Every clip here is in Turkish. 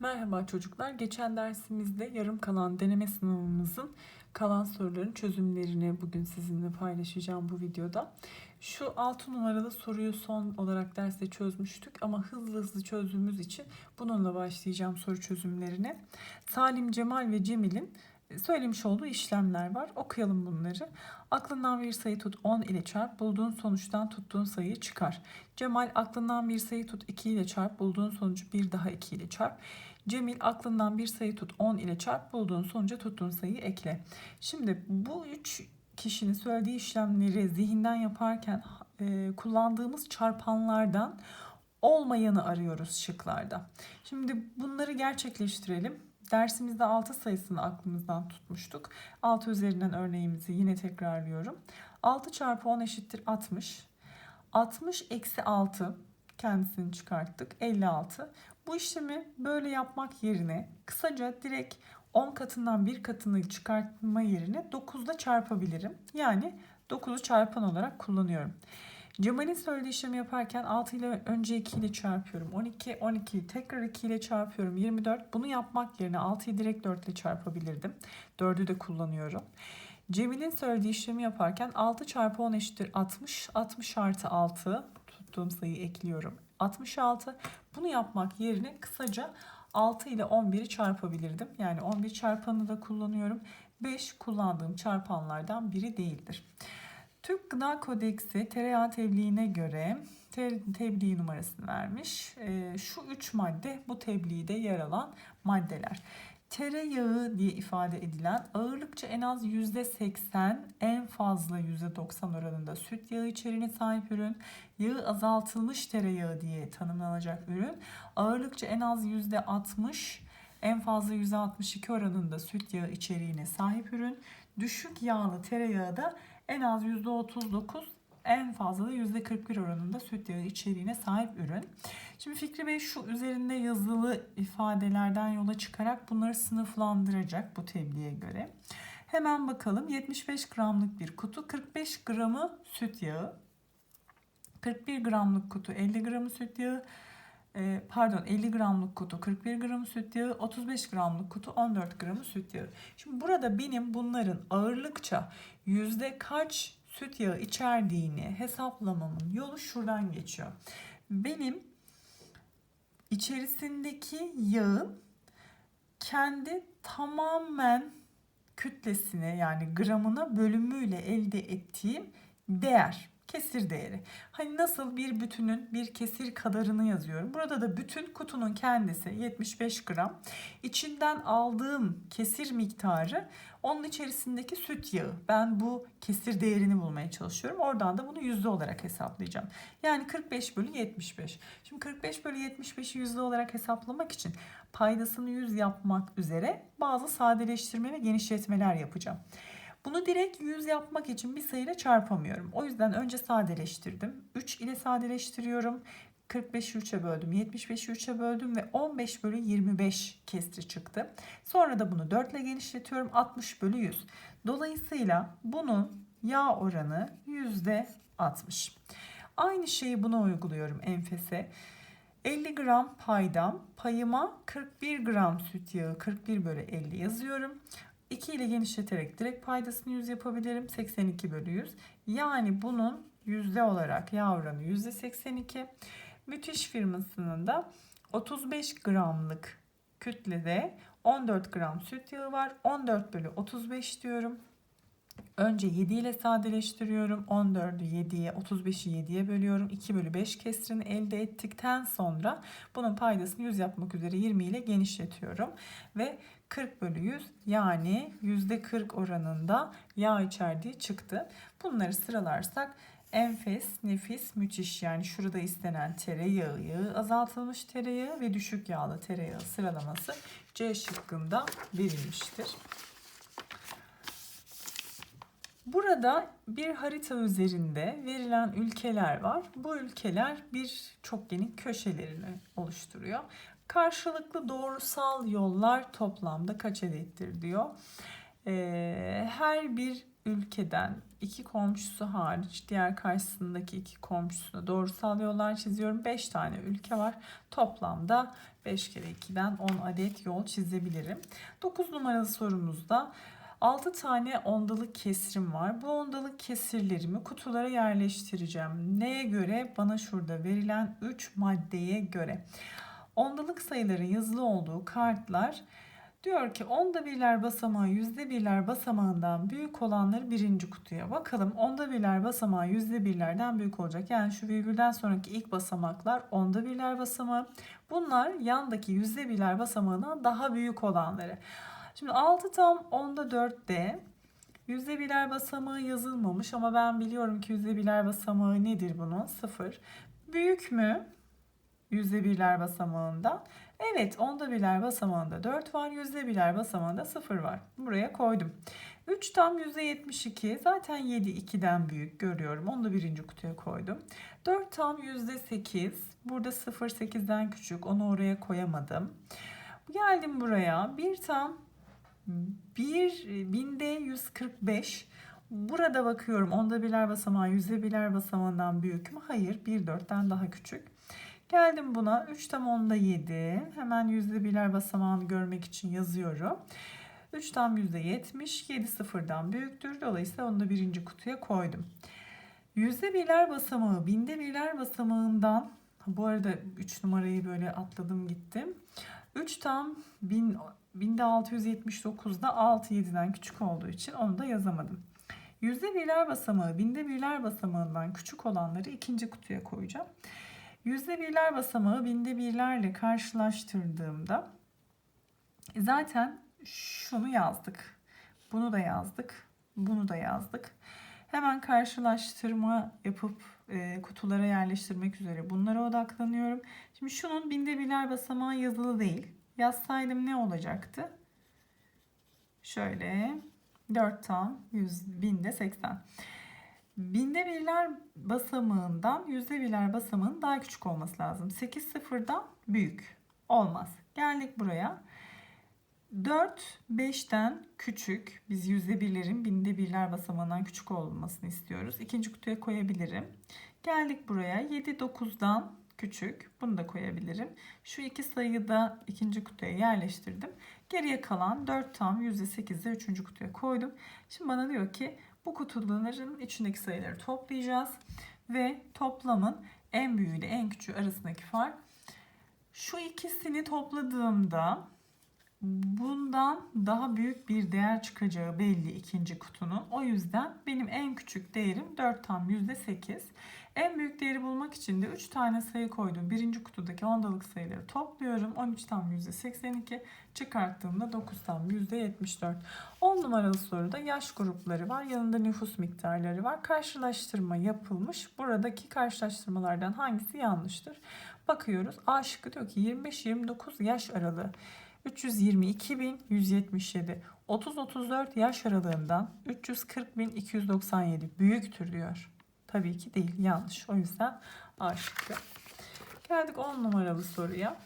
Merhaba çocuklar. Geçen dersimizde yarım kalan deneme sınavımızın kalan soruların çözümlerini bugün sizinle paylaşacağım bu videoda. Şu 6 numaralı soruyu son olarak derste çözmüştük ama hızlı hızlı çözdüğümüz için bununla başlayacağım soru çözümlerine. Salim, Cemal ve Cemil'in söylemiş olduğu işlemler var. Okuyalım bunları. Aklından bir sayı tut 10 ile çarp. Bulduğun sonuçtan tuttuğun sayıyı çıkar. Cemal aklından bir sayı tut 2 ile çarp. Bulduğun sonucu bir daha 2 ile çarp. Cemil aklından bir sayı tut 10 ile çarp. Bulduğun sonuca tuttuğun sayıyı ekle. Şimdi bu üç kişinin söylediği işlemleri zihinden yaparken e, kullandığımız çarpanlardan olmayanı arıyoruz şıklarda. Şimdi bunları gerçekleştirelim. Dersimizde 6 sayısını aklımızdan tutmuştuk. 6 üzerinden örneğimizi yine tekrarlıyorum. 6 çarpı 10 eşittir 60. 60 eksi 6 kendisini çıkarttık. 56. Bu işlemi böyle yapmak yerine kısaca direkt 10 katından bir katını çıkartma yerine 9 ile çarpabilirim. Yani 9'u çarpan olarak kullanıyorum. Cemal'in söylediği işlemi yaparken 6 ile önce 2 ile çarpıyorum. 12, 12'yi tekrar 2 ile çarpıyorum. 24. Bunu yapmak yerine 6'yı direkt 4 ile çarpabilirdim. 4'ü de kullanıyorum. Cemil'in söylediği işlemi yaparken 6 çarpı 10 eşittir 60. 60 artı 6 tuttuğum sayıyı ekliyorum. 66. Bunu yapmak yerine kısaca 6 ile 11'i çarpabilirdim. Yani 11 çarpanı da kullanıyorum. 5 kullandığım çarpanlardan biri değildir. Türk Gıda Kodeksi tereyağı tebliğine göre te tebliğ numarasını vermiş. E, şu üç madde bu tebliğde yer alan maddeler. Tereyağı diye ifade edilen ağırlıkça en az %80 en fazla %90 oranında süt yağı içeriğine sahip ürün. Yağı azaltılmış tereyağı diye tanımlanacak ürün. Ağırlıkça en az %60 en fazla %62 oranında süt yağı içeriğine sahip ürün. Düşük yağlı tereyağı da en az %39 en fazla da %41 oranında süt yağı içeriğine sahip ürün. Şimdi Fikri Bey şu üzerinde yazılı ifadelerden yola çıkarak bunları sınıflandıracak bu tebliğe göre. Hemen bakalım 75 gramlık bir kutu 45 gramı süt yağı. 41 gramlık kutu 50 gramı süt yağı. Ee, pardon 50 gramlık kutu 41 gramı süt yağı, 35 gramlık kutu 14 gramı süt yağı. Şimdi burada benim bunların ağırlıkça yüzde kaç süt yağı içerdiğini hesaplamamın yolu şuradan geçiyor. Benim içerisindeki yağın kendi tamamen kütlesine yani gramına bölümüyle elde ettiğim değer kesir değeri. Hani nasıl bir bütünün bir kesir kadarını yazıyorum. Burada da bütün kutunun kendisi 75 gram. İçinden aldığım kesir miktarı onun içerisindeki süt yağı. Ben bu kesir değerini bulmaya çalışıyorum. Oradan da bunu yüzde olarak hesaplayacağım. Yani 45 bölü 75. Şimdi 45 bölü 75'i yüzde olarak hesaplamak için paydasını 100 yapmak üzere bazı sadeleştirme ve genişletmeler yapacağım. Bunu direkt 100 yapmak için bir sayıyla çarpamıyorum. O yüzden önce sadeleştirdim. 3 ile sadeleştiriyorum. 45'i 3'e böldüm. 75'i 3'e böldüm ve 15 bölü 25 kesri çıktı. Sonra da bunu 4 ile genişletiyorum. 60 bölü 100. Dolayısıyla bunun yağ oranı %60. Aynı şeyi buna uyguluyorum enfese. 50 gram paydam payıma 41 gram süt yağı 41 bölü 50 yazıyorum. 2 ile genişleterek direkt paydasını 100 yapabilirim. 82 bölü 100. Yani bunun yüzde olarak yağ oranı yüzde 82. Müthiş firmasının da 35 gramlık kütlede 14 gram süt yağı var. 14 bölü 35 diyorum. Önce 7 ile sadeleştiriyorum. 14'ü 7'ye, 35'i 7'ye bölüyorum. 2 bölü 5 kesrini elde ettikten sonra bunun paydasını 100 yapmak üzere 20 ile genişletiyorum. Ve 40 bölü 100 yani %40 oranında yağ içerdiği çıktı. Bunları sıralarsak enfes, nefis, müthiş yani şurada istenen tereyağı, yağı, azaltılmış tereyağı ve düşük yağlı tereyağı sıralaması C şıkkında verilmiştir. Burada bir harita üzerinde verilen ülkeler var. Bu ülkeler bir çokgenin köşelerini oluşturuyor. Karşılıklı doğrusal yollar toplamda kaç adettir diyor. Ee, her bir ülkeden iki komşusu hariç diğer karşısındaki iki komşusuna doğrusal yollar çiziyorum. 5 tane ülke var. Toplamda 5 kere 2'den 10 adet yol çizebilirim. 9 numaralı sorumuzda 6 tane ondalık kesrim var. Bu ondalık kesirlerimi kutulara yerleştireceğim. Neye göre? Bana şurada verilen 3 maddeye göre. Ondalık sayıların yazılı olduğu kartlar diyor ki onda birler basamağı yüzde birler basamağından büyük olanları birinci kutuya. Bakalım onda birler basamağı yüzde birlerden büyük olacak. Yani şu virgülden sonraki ilk basamaklar onda birler basamağı. Bunlar yandaki yüzde birler basamağından daha büyük olanları. Şimdi 6 tam onda 4'te yüzde birler basamağı yazılmamış ama ben biliyorum ki yüzde birler basamağı nedir bunun? 0. Büyük mü? Yüzde birler basamağında. Evet onda birler basamağında 4 var. Yüzde birler basamağında 0 var. Buraya koydum. 3 tam yüzde 72. Zaten 7 2'den büyük görüyorum. Onu da birinci kutuya koydum. 4 tam yüzde 8. Burada 0 8'den küçük. Onu oraya koyamadım. Geldim buraya. 1 tam 1 binde 145. Burada bakıyorum onda birler basamağı yüzde birler basamağından büyük mü? Hayır 1 4'ten daha küçük. Geldim buna 3 tam onda 7. Hemen yüzde birler basamağını görmek için yazıyorum. 3 tam yüzde 70. 7 sıfırdan büyüktür. Dolayısıyla onu da birinci kutuya koydum. Yüzde birler basamağı binde birler basamağından bu arada 3 numarayı böyle atladım gittim. 3 tam 1000, binde 679'da 6 7'den küçük olduğu için onu da yazamadım. Yüzde birler basamağı binde birler basamağından küçük olanları ikinci kutuya koyacağım. Yüzde birler basamağı binde birlerle karşılaştırdığımda zaten şunu yazdık. Bunu da yazdık. Bunu da yazdık. Hemen karşılaştırma yapıp e, kutulara yerleştirmek üzere bunlara odaklanıyorum. Şimdi şunun binde birler basamağı yazılı değil. Yazsaydım ne olacaktı? Şöyle 4 tam 100 binde 80. Binde birler basamağından yüzde birler basamağının daha küçük olması lazım. 8 sıfırdan büyük olmaz. Geldik buraya. 4 5'ten küçük. Biz yüzde birlerin binde birler basamağından küçük olmasını istiyoruz. İkinci kutuya koyabilirim. Geldik buraya. 7 9'dan küçük. Bunu da koyabilirim. Şu iki sayıyı da ikinci kutuya yerleştirdim. Geriye kalan 4 tam %8'de üçüncü kutuya koydum. Şimdi bana diyor ki bu kutuların içindeki sayıları toplayacağız. Ve toplamın en büyüğü ile en küçüğü arasındaki fark şu ikisini topladığımda bundan daha büyük bir değer çıkacağı belli ikinci kutunun. O yüzden benim en küçük değerim 4 tam %8. En büyük değeri bulmak için de 3 tane sayı koydum. Birinci kutudaki ondalık sayıları topluyorum. 13 tam %82 çıkarttığımda 9 tam %74. 10 numaralı soruda yaş grupları var. Yanında nüfus miktarları var. Karşılaştırma yapılmış. Buradaki karşılaştırmalardan hangisi yanlıştır? Bakıyoruz. A şıkkı diyor ki 25-29 yaş aralığı. 322.177 30-34 yaş aralığından 340.297 büyüktür diyor. Tabii ki değil yanlış. O yüzden A. Geldik 10 numaralı soruya.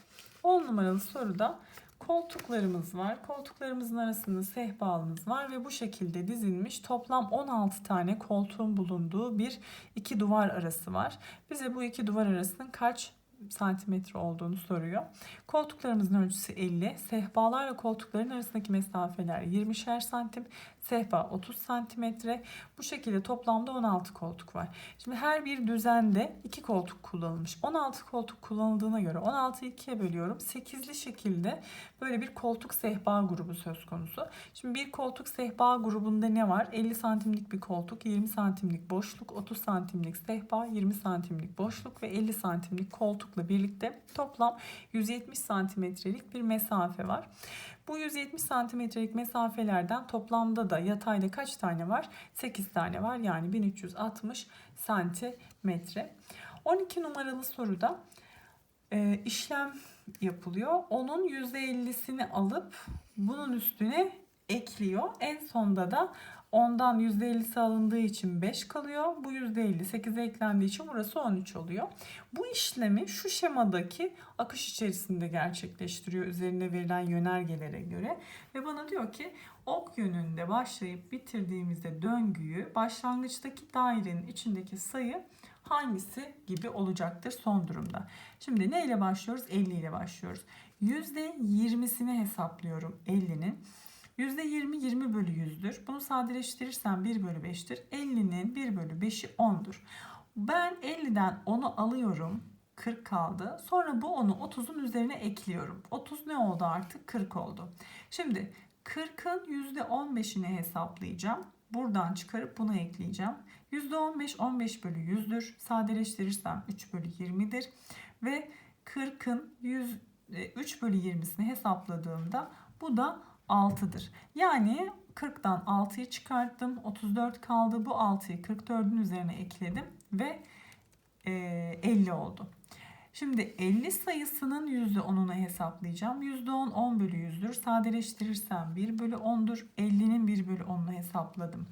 10 numaralı soruda koltuklarımız var. Koltuklarımızın arasında sehpalımız var ve bu şekilde dizilmiş toplam 16 tane koltuğun bulunduğu bir iki duvar arası var. Bize bu iki duvar arasının kaç santimetre olduğunu soruyor. Koltuklarımızın ölçüsü 50. Sehpalarla koltukların arasındaki mesafeler 20'şer santim. Sehpa 30 santimetre. Bu şekilde toplamda 16 koltuk var. Şimdi her bir düzende 2 koltuk kullanılmış. 16 koltuk kullanıldığına göre 16'yı 2'ye bölüyorum. 8'li şekilde böyle bir koltuk sehpa grubu söz konusu. Şimdi bir koltuk sehpa grubunda ne var? 50 santimlik bir koltuk, 20 santimlik boşluk, 30 santimlik sehpa, 20 santimlik boşluk ve 50 santimlik koltukla birlikte toplam 170 santimetrelik bir mesafe var. Bu 170 santimetrelik mesafelerden toplamda da yatayda kaç tane var? 8 tane var. Yani 1360 santimetre. 12 numaralı soruda e, işlem yapılıyor. Onun %50'sini alıp bunun üstüne ekliyor. En sonda da Ondan %50'si alındığı için 5 kalıyor. Bu %50 8'e eklendiği için burası 13 oluyor. Bu işlemi şu şemadaki akış içerisinde gerçekleştiriyor üzerine verilen yönergelere göre. Ve bana diyor ki ok yönünde başlayıp bitirdiğimizde döngüyü başlangıçtaki dairenin içindeki sayı hangisi gibi olacaktır son durumda. Şimdi ne ile başlıyoruz? 50 ile başlıyoruz. %20'sini hesaplıyorum 50'nin. %20 20 bölü 100'dür. Bunu sadeleştirirsem 1 bölü 5'tir. 50'nin 1 bölü 5'i 10'dur. Ben 50'den 10'u alıyorum. 40 kaldı. Sonra bu 10'u 30'un üzerine ekliyorum. 30 ne oldu artık? 40 oldu. Şimdi 40'ın %15'ini hesaplayacağım. Buradan çıkarıp bunu ekleyeceğim. %15 15 bölü 100'dür. Sadeleştirirsem 3 bölü 20'dir. Ve 40'ın 100, 3 bölü 20'sini hesapladığımda bu da 6'dır. Yani 40'tan 6'yı çıkarttım. 34 kaldı. Bu 6'yı 44'ün üzerine ekledim ve e, 50 oldu. Şimdi 50 sayısının %10'unu hesaplayacağım. %10 10 bölü 100'dür. Sadeleştirirsem 1 bölü 10'dur. 50'nin 1 bölü 10'unu hesapladım.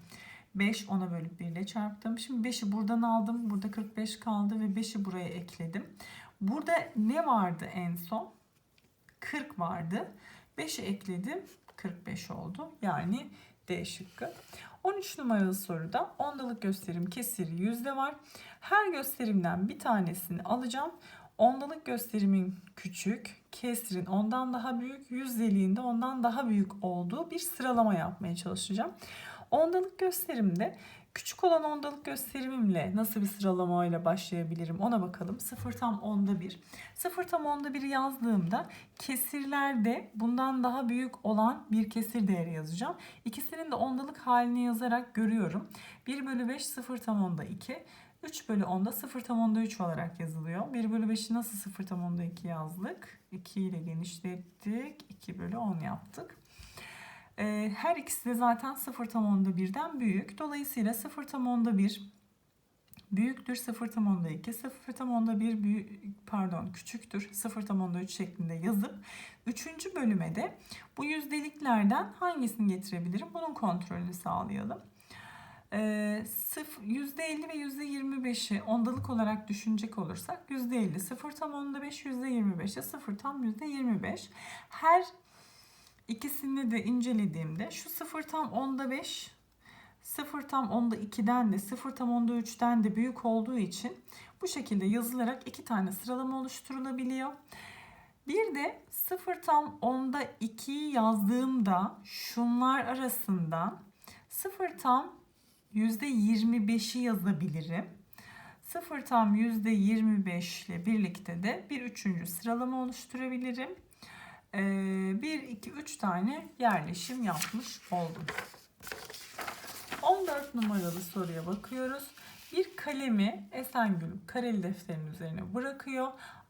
5 10'a bölüp 1 ile çarptım. Şimdi 5'i buradan aldım. Burada 45 kaldı ve 5'i buraya ekledim. Burada ne vardı en son? 40 vardı. 5'i ekledim. 45 oldu. Yani D şıkkı. 13 numaralı soruda ondalık gösterim kesiri yüzde var. Her gösterimden bir tanesini alacağım. Ondalık gösterimin küçük, kesrin ondan daha büyük, yüzdeliğinde ondan daha büyük olduğu bir sıralama yapmaya çalışacağım. Ondalık gösterimde küçük olan ondalık gösterimimle nasıl bir sıralamayla başlayabilirim ona bakalım. 0 tam onda 1. 0 tam onda 1'i yazdığımda kesirlerde bundan daha büyük olan bir kesir değeri yazacağım. İkisinin de ondalık halini yazarak görüyorum. 1 bölü 5 0 tam onda 2. 3 bölü 10'da 0 tam onda 3 olarak yazılıyor. 1 bölü 5'i nasıl 0 tam onda 2 yazdık? 2 ile genişlettik. 2 bölü 10 yaptık. Ee, her ikisi de zaten 0 tam onda 1'den büyük. Dolayısıyla 0 tam onda 1 büyüktür 0 tam onda 2, 0 tam onda 1 büyük, pardon küçüktür 0 tam onda 3 şeklinde yazıp 3. bölüme de bu yüzdeliklerden hangisini getirebilirim? Bunun kontrolünü sağlayalım. Ee, sıf, %50 ve %25'i ondalık olarak düşünecek olursak %50 0 tam onda 5 %25'e 0 tam %25. Her ikisini de incelediğimde şu 0 tam onda 5 0 tam onda 2'den de 0 tam onda 3'ten de büyük olduğu için bu şekilde yazılarak iki tane sıralama oluşturulabiliyor. Bir de 0 tam onda 2'yi yazdığımda şunlar arasından 0 tam %25'i yazabilirim. 0 tam %25 ile birlikte de bir üçüncü sıralama oluşturabilirim. 1, 2, 3 tane yerleşim yapmış oldum. 14 numaralı soruya bakıyoruz. Bir kalemi Esengül kareli defterin üzerine bırakıyor.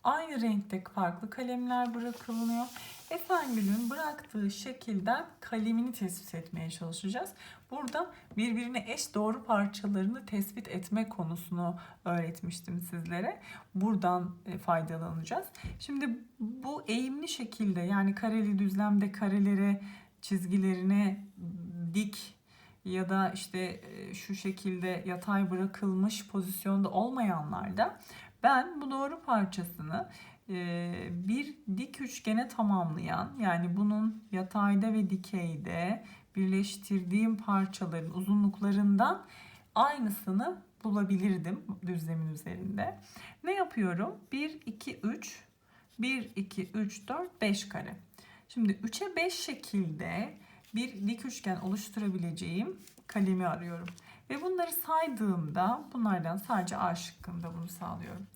Aynı renkte farklı kalemler bırakılıyor. Esengül'ün bıraktığı şekilden kalemini tespit etmeye çalışacağız. Burada birbirine eş doğru parçalarını tespit etme konusunu öğretmiştim sizlere. Buradan e, faydalanacağız. Şimdi bu eğimli şekilde yani kareli düzlemde karelere çizgilerine dik ya da işte e, şu şekilde yatay bırakılmış pozisyonda olmayanlarda ben bu doğru parçasını e, bir dik üçgene tamamlayan yani bunun yatayda ve dikeyde birleştirdiğim parçaların uzunluklarından aynısını bulabilirdim düzlemin üzerinde. Ne yapıyorum? 1, 2, 3, 1, 2, 3, 4, 5 kare. Şimdi 3'e 5 şekilde bir dik üçgen oluşturabileceğim kalemi arıyorum. Ve bunları saydığımda bunlardan sadece A şıkkında bunu sağlıyorum.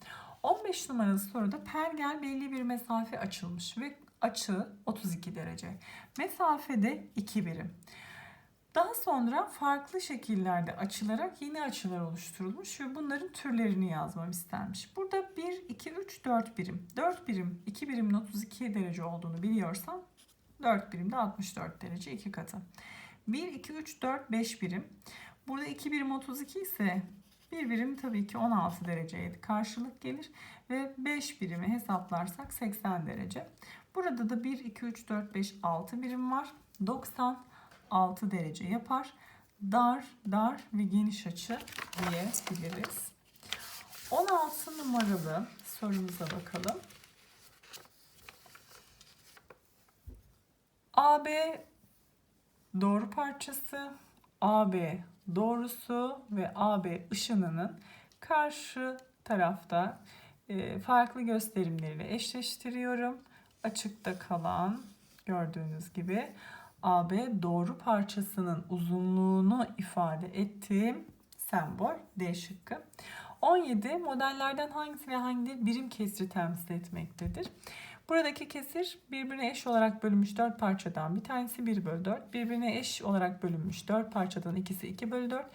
15 numaralı soruda pergel belli bir mesafe açılmış ve açı 32 derece. Mesafede 2 birim. Daha sonra farklı şekillerde açılarak yeni açılar oluşturulmuş ve bunların türlerini yazmam istenmiş. Burada 1, 2, 3, 4 birim. 4 birim, 2 birimin 32 derece olduğunu biliyorsam 4 birim de 64 derece 2 katı. 1, 2, 3, 4, 5 birim. Burada 2 birim 32 ise bir birim tabii ki 16 dereceye karşılık gelir ve 5 birimi hesaplarsak 80 derece. Burada da 1, 2, 3, 4, 5, 6 birim var. 96 derece yapar. Dar, dar ve geniş açı diyebiliriz. 16 numaralı sorumuza bakalım. AB doğru parçası, AB doğrusu ve AB ışınının karşı tarafta e, farklı gösterimleriyle eşleştiriyorum. açıkta kalan gördüğünüz gibi AB doğru parçasının uzunluğunu ifade ettiğim sembol D şıkkı. 17 modellerden hangisi ve hangi birim kesri temsil etmektedir? Buradaki kesir birbirine eş olarak bölünmüş 4 parçadan bir tanesi 1 bölü 4. Birbirine eş olarak bölünmüş 4 parçadan ikisi 2 bölü 4.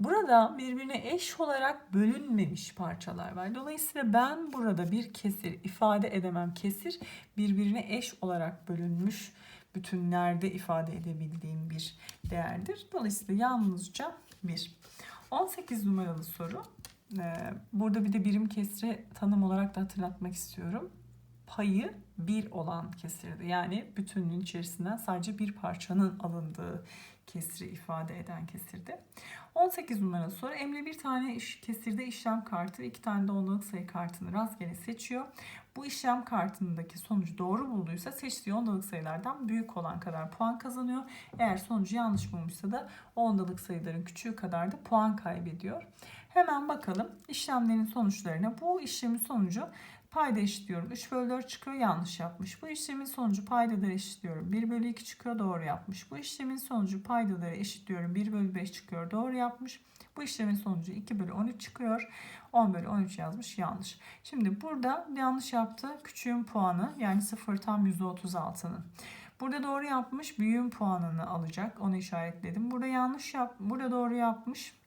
Burada birbirine eş olarak bölünmemiş parçalar var. Dolayısıyla ben burada bir kesir ifade edemem. Kesir birbirine eş olarak bölünmüş bütünlerde ifade edebildiğim bir değerdir. Dolayısıyla yalnızca 1. 18 numaralı soru. Ee, Burada bir de birim kesri tanım olarak da hatırlatmak istiyorum. Payı 1 olan kesirdi. Yani bütünlüğün içerisinden sadece bir parçanın alındığı kesri ifade eden kesirdi. 18 numaralı soru. Emre bir tane iş, kesirde işlem kartı ve iki tane de ondalık sayı kartını rastgele seçiyor. Bu işlem kartındaki sonucu doğru bulduysa seçtiği ondalık sayılardan büyük olan kadar puan kazanıyor. Eğer sonucu yanlış bulmuşsa da ondalık sayıların küçüğü kadar da puan kaybediyor. Hemen bakalım işlemlerin sonuçlarına. Bu işlemin sonucu payda eşitliyorum. 3 bölü 4 çıkıyor yanlış yapmış. Bu işlemin sonucu paydaları eşitliyorum. 1 bölü 2 çıkıyor doğru yapmış. Bu işlemin sonucu paydaları eşitliyorum. 1 bölü 5 çıkıyor doğru yapmış. Bu işlemin sonucu 2 bölü 13 çıkıyor. 10 bölü 13 yazmış yanlış. Şimdi burada yanlış yaptı. Küçüğün puanı yani 0 tam %36'nın. Burada doğru yapmış. Büyüğün puanını alacak. Onu işaretledim. Burada yanlış yap. Burada doğru yapmış.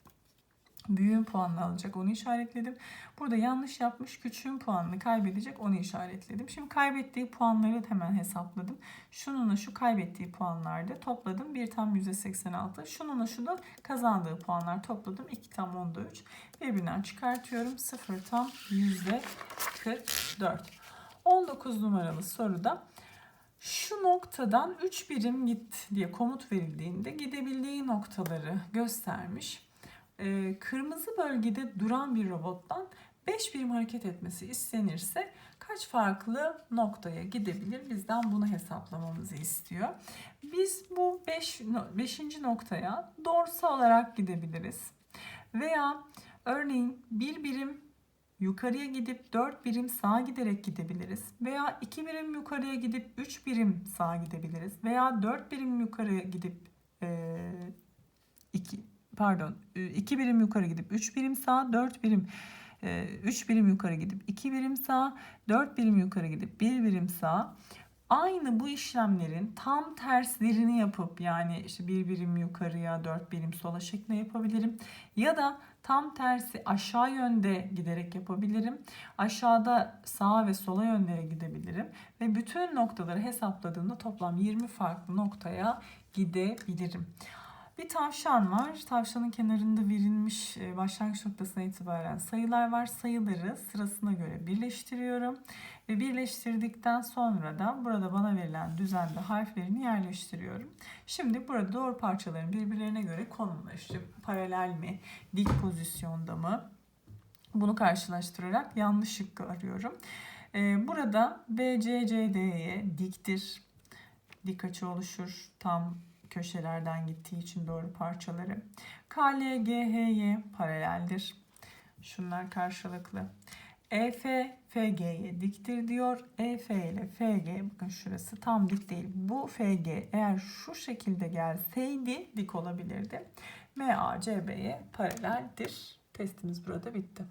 Büyüğün puanını alacak onu işaretledim. Burada yanlış yapmış küçüğün puanını kaybedecek onu işaretledim. Şimdi kaybettiği puanları hemen hesapladım. Şununla şu kaybettiği puanlarda topladım. 1 tam %86. Şununla şu da kazandığı puanlar topladım. 2 tam onda 3. Birbirinden çıkartıyorum. 0 tam %44. 19 numaralı soruda şu noktadan 3 birim git diye komut verildiğinde gidebildiği noktaları göstermiş e, kırmızı bölgede duran bir robottan 5 birim hareket etmesi istenirse kaç farklı noktaya gidebilir? Bizden bunu hesaplamamızı istiyor. Biz bu 5. Beş, 5. noktaya doğrusal olarak gidebiliriz. Veya örneğin bir birim yukarıya gidip 4 birim sağa giderek gidebiliriz. Veya 2 birim yukarıya gidip 3 birim sağa gidebiliriz. Veya 4 birim yukarıya gidip 2 e, pardon 2 birim yukarı gidip 3 birim sağ 4 birim 3 birim yukarı gidip 2 birim sağ 4 birim yukarı gidip 1 birim sağ aynı bu işlemlerin tam terslerini yapıp yani işte bir birim yukarıya 4 birim sola şeklinde yapabilirim. Ya da tam tersi aşağı yönde giderek yapabilirim. Aşağıda sağa ve sola yönlere gidebilirim. Ve bütün noktaları hesapladığımda toplam 20 farklı noktaya gidebilirim. Bir tavşan var. Tavşanın kenarında verilmiş e, başlangıç noktasına itibaren sayılar var. Sayıları sırasına göre birleştiriyorum. Ve birleştirdikten sonra da burada bana verilen düzende harflerini yerleştiriyorum. Şimdi burada doğru parçaların birbirlerine göre konumları işte paralel mi, dik pozisyonda mı? Bunu karşılaştırarak yanlış şıkkı arıyorum. E, burada BCCD'ye diktir. Dik açı oluşur. Tam köşelerden gittiği için doğru parçaları. KLGH'ye paraleldir. Şunlar karşılıklı. EF FG'ye diktir diyor. EF ile FG bakın şurası tam dik değil. Bu FG eğer şu şekilde gelseydi dik olabilirdi. MA CB'ye paraleldir. Testimiz burada bitti.